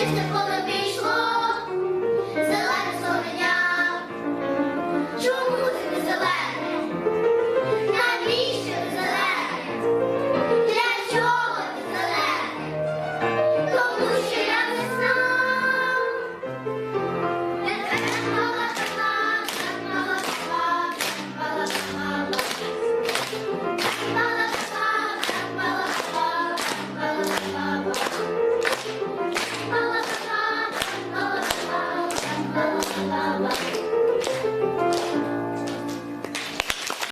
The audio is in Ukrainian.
їх не полові.